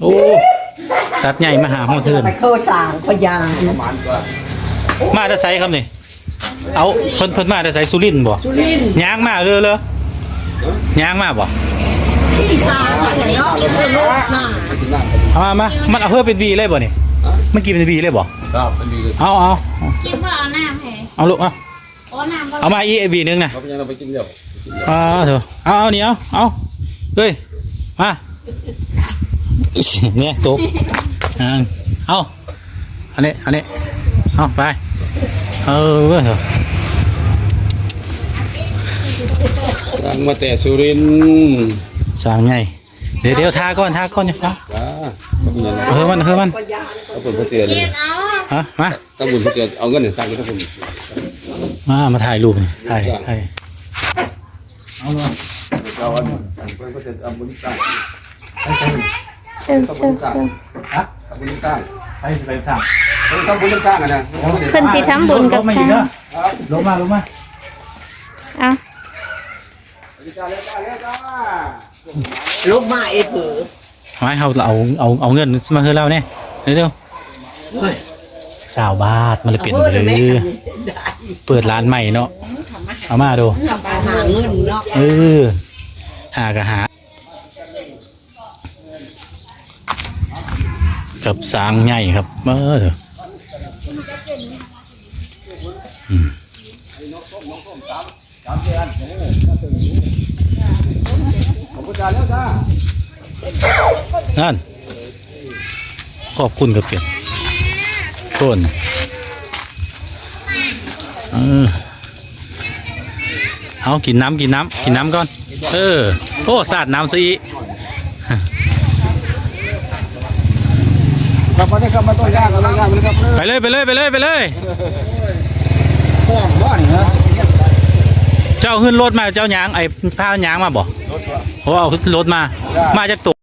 โอ้สัตว์ใหญ่มาหาห้องเทินไปเข้าสางพยางประมาณก็มาแต่ไสครับนี่เอาเพิ่นเพิ่นมาแต่ไสสุรินทร์บ่สุรินทร์ย่างมาเลยเลยย่างมาบ่ที่สางอะไรเนาะเพื่อนโลกหน้ากินน้ำเอามามามันเอาเพิ่มเป็นวีเลยบ่นี่มันกินเป็นวีเลยบ่ครับเป็นดีเลยเอาเอากินว่าเอาน้ำให้เอาลูกเอาโอ้น้ำก็เอามาอีกวีนึงนะเราไปยังเราไปกินเดี๋ยวเอาเถอะเอาเอานี่เอาเอาเฮ้ยมา เนี่ยตุ๊บอ่าเอาอันนี้อันนี้เอาไป เออเถอะตั้งมาแต่สุรินทร์สามไงเดี๋ยวเดี๋ยวทาก่อนทาก่อนเนี่ยเอาจ้าก็เป็นยังไงเฮ้ยมันเฮ้ยมันพยางก็เป็นพระเตียเลเรียยกเอาฮะมาถ้าบุญพระเตียเอาเงินเนี่ยสร้างก็ต้องบุญมามาถ่ายรูปนี่ถ่ายถ่ายเอาเลยเอาอันนี้พระเตียเอาบุญสร้าง เชิญเชิญเชิญฮะเอาบุญสร้างไปไปทางต้องบุญสร้างกันนะเพิ่นสิทำบุญกับลงมาอีช้ากงเด้อลงมาลงมาเอาลูกมาเอ็ดเหอไม่เอาเอาเอาเอาเงินมาให้เราเนี่ยเร็วเฮ้ยๆสาวบาทมันเลยเปลี่ยนไปเลยได้เปิดร้านใหม่เนาะเอามาดูทำการหาเงินเนาะเออหากะหา กับสางใหญ่ครับเออเถอะอืมขอนั่น ขอบคุณครับเพียรต้นเออเอากินน้ำกินน้ำกินน้ำก่อน เออโอ้สาดน้ำซะอีก ครับวันนี้ครับมาต้นยางกันต้นยางเลยครับไปเลยไปเลยไปเลยไปเลยพ่อบ้านเหรอเจ้าขึ้นรถมาเจ้ายางไอ้พายางมาบ่โอ้เอารถมา มาจากตัว